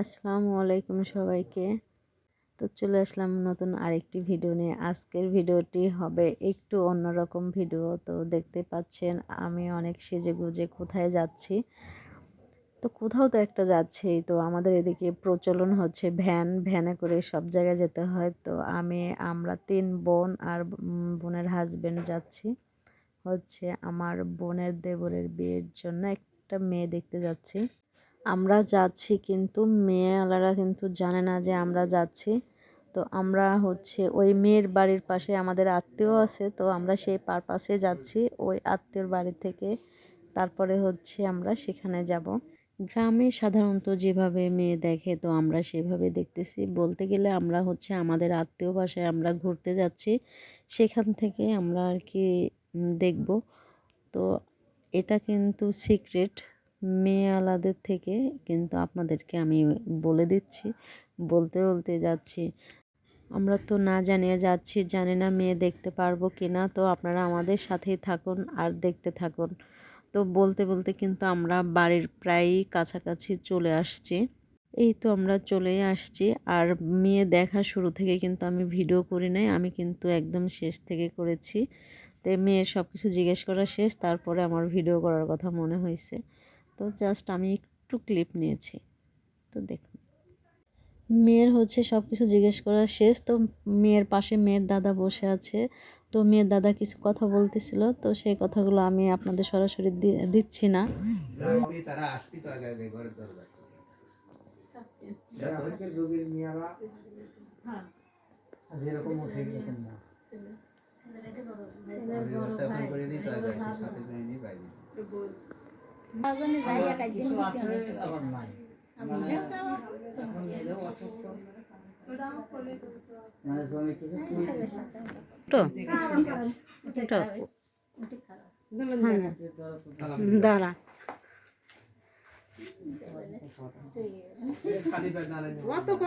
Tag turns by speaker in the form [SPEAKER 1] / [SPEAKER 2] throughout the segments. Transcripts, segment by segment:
[SPEAKER 1] আসসালামু আলাইকুম সবাইকে। তো চলে আসলাম নতুন আরেকটি ভিডিও নিয়ে। আজকের ভিডিওটি হবে একটু অন্যরকম ভিডিও। তো দেখতে পাচ্ছেন আমি অনেক সেজে গুজে কোথায় যাচ্ছি। তো কোথাও তো একটা যাচ্ছেই তো আমাদের এদিকে প্রচলন হচ্ছে ভ্যান। ভ্যানে করে সব জায়গায় যেতে হয়। তো আমি, আমরা তিন বোন আর বোনের হাজব্যান্ড যাচ্ছি। হচ্ছে আমার বোনের দেবরের বিয়ের জন্য একটা মেয়ে দেখতে যাচ্ছি। আমরা যাচ্ছি কিন্তু মেয়েওয়ালারা কিন্তু জানে না যে আমরা যাচ্ছি। তো আমরা হচ্ছে ওই মেয়ের বাড়ির পাশে আমাদের আত্মীয় আছে, তো আমরা সেই পারপাসে যাচ্ছি। ওই আত্মীয়র বাড়ি থেকে তারপরে হচ্ছে আমরা সেখানে যাব। গ্রামে সাধারণত যেভাবে মেয়ে দেখে, তো আমরা সেভাবে দেখতেছি। বলতে গেলে আমরা হচ্ছে আমাদের আত্মীয় বাসায় আমরা ঘুরতে যাচ্ছি। সেখান থেকে আমরা আর কি দেখব। তো এটা কিন্তু সিক্রেট। মেয়েওয়ালাদের থেকে কিন্তু আপনাদেরকে আমি বলে দিচ্ছি। বলতে বলতে যাচ্ছি, আমরা তো না জানিয়ে যাচ্ছি, জানি না মেয়ে দেখতে পারব কি না তো আপনারা আমাদের সাথেই থাকুন আর দেখতে থাকুন। তো বলতে বলতে কিন্তু আমরা বাড়ির প্রায়ই কাছাকাছি চলে আসছি। এই তো আমরা চলেই আসছি আর মেয়ে দেখা শুরু থেকে কিন্তু আমি ভিডিও করি নাই, আমি কিন্তু একদম শেষ থেকে করেছি। তো মেয়ের সব কিছু জিজ্ঞেস করা শেষ, তারপরে আমার ভিডিও করার কথা মনে হয়েছে তো জাস্ট আমি একটু ক্লিপ নিয়েছি। তো দেখুন। মেয়ের হচ্ছে সব কিছু জিজ্ঞেস করা শেষ। তো মেয়ের পাশে মেয়ের দাদা বসে আছে। তো মেয়ের দাদা কিছু কথা বলতেছিল। তো সেই কথাগুলো আমি আপনাদের সরাসরি দিচ্ছি না।
[SPEAKER 2] যেরকম
[SPEAKER 3] বাজানে যাই এক একদিন গেছি অনেক।
[SPEAKER 2] আবার নাই। মানে মানে জমি কিছু
[SPEAKER 1] তো দাঁড়া।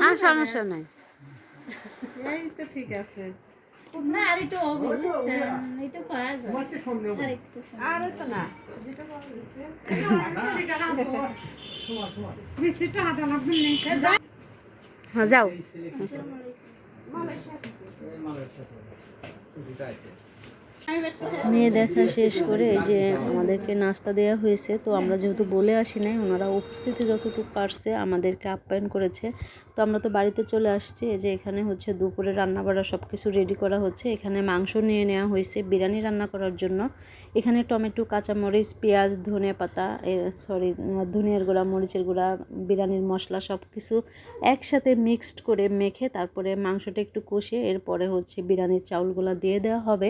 [SPEAKER 1] আর সমস্যা নাই।
[SPEAKER 4] এই তো ঠিক আছে।
[SPEAKER 3] না আর একটু একটু করা যায়। আর একটু
[SPEAKER 4] আর তো না। যেটা বলা মিষ্টিটা হাতে লাগবে না।
[SPEAKER 1] হ্যাঁ যাও। মেয়ে দেখা শেষ করে এই যে আমাদেরকে নাস্তা দেওয়া হয়েছে। তো আমরা যেহেতু বলে আসি নাই ওনারা উপস্থিতি যতটুকু পারছে আমাদেরকে আপ্যায়ন করেছে। তো আমরা তো বাড়িতে চলে আসছি, এই যে এখানে হচ্ছে দুপুরে রান্না বাড়া সব কিছু রেডি করা হচ্ছে। এখানে মাংস নিয়ে নেওয়া হয়েছে বিরিয়ানি রান্না করার জন্য। এখানে টমেটো, কাঁচামরিচ, পেঁয়াজ ধনে পাতা সরি ধনিয়ার গুঁড়া, মরিচের গুঁড়া, বিরিয়ানির মশলা সব কিছু একসাথে মিক্সড করে মেখে তারপরে মাংসটা একটু কষে এরপরে হচ্ছে বিরিয়ানির চাউলগুলো দিয়ে দেওয়া হবে।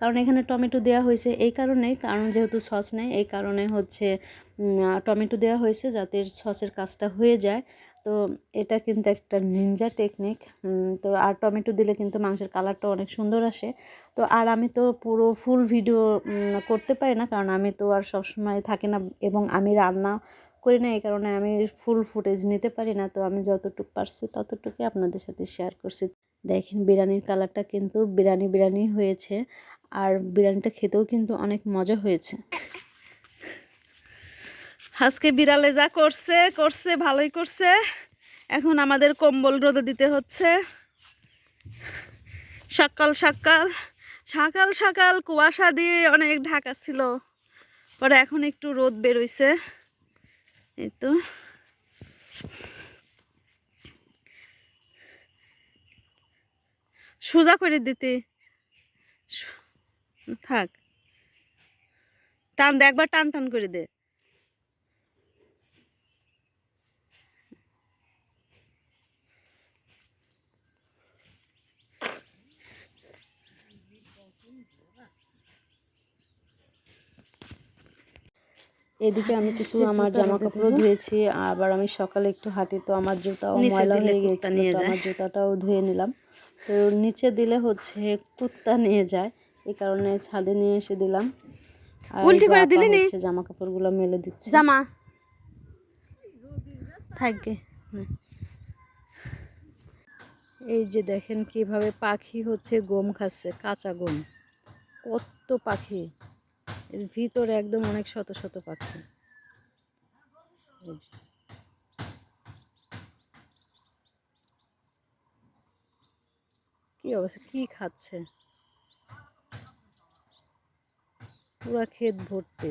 [SPEAKER 1] কারণ এখানে টমেটো দেওয়া হয়েছে এই কারণেই কারণ যেহেতু সস নেই, এই কারণে হচ্ছে টমেটো দেওয়া হয়েছে যাতে সসের কাজটা হয়ে যায়। তো এটা কিন্তু একটা নিনজা টেকনিক তো আর টমেটো দিলে কিন্তু মাংসের কালারটা অনেক সুন্দর আসে। তো আর আমি তো পুরো ফুল ভিডিও করতে পারি না, কারণ আমি তো আর সবসময় থাকি না এবং আমি রান্না করি না, এই কারণে আমি ফুল ফুটেজ নিতে পারি না। তো আমি যতটুকু পারছি ততটুকুই আপনাদের সাথে শেয়ার করছি। দেখেন বিরিয়ানির কালারটা কিন্তু বিরিয়ানি বিরিয়ানি হয়েছে, আর বিরিয়ানিটা খেতেও কিন্তু অনেক মজা হয়েছে। আজকে বিড়ালে যা করছে করছে, ভালোই করছে। এখন আমাদের কম্বল রোদে দিতে হচ্ছে। সকাল সকাল সকাল সকাল কুয়াশা দিয়ে অনেক ঢাকা ছিল। পরে এখন একটু রোদ বেরোইছে। এই তো। সোজা করে দিতে। থাক। টান দে, একবার টান টান করে দে। এদিকে আমি কিছু আমার জামা কাপড়ও ধুয়েছি আবার আমি সকালে একটু হাঁটি তো আমার জুতাও ময়লা হয়ে গেছে তো আমার জুতাটাও ধুয়ে নিলাম। তো নিচে দিলে হচ্ছে কুত্তা নিয়ে যায় এই কারণে ছাদে নিয়ে এসে দিলাম। আর উল্টি করে দিলি নি জামা কাপড়গুলো মেলে দিচ্ছি। জামা। থাকবে এই যে দেখেন কীভাবে পাখি হচ্ছে গম খাচ্ছে কাঁচা গম। কত পাখি? এর ভিতরে একদম অনেক শত শত পাখি। কি অবস্থা? কি খাচ্ছে? পুরা ক্ষেত ভর্তি।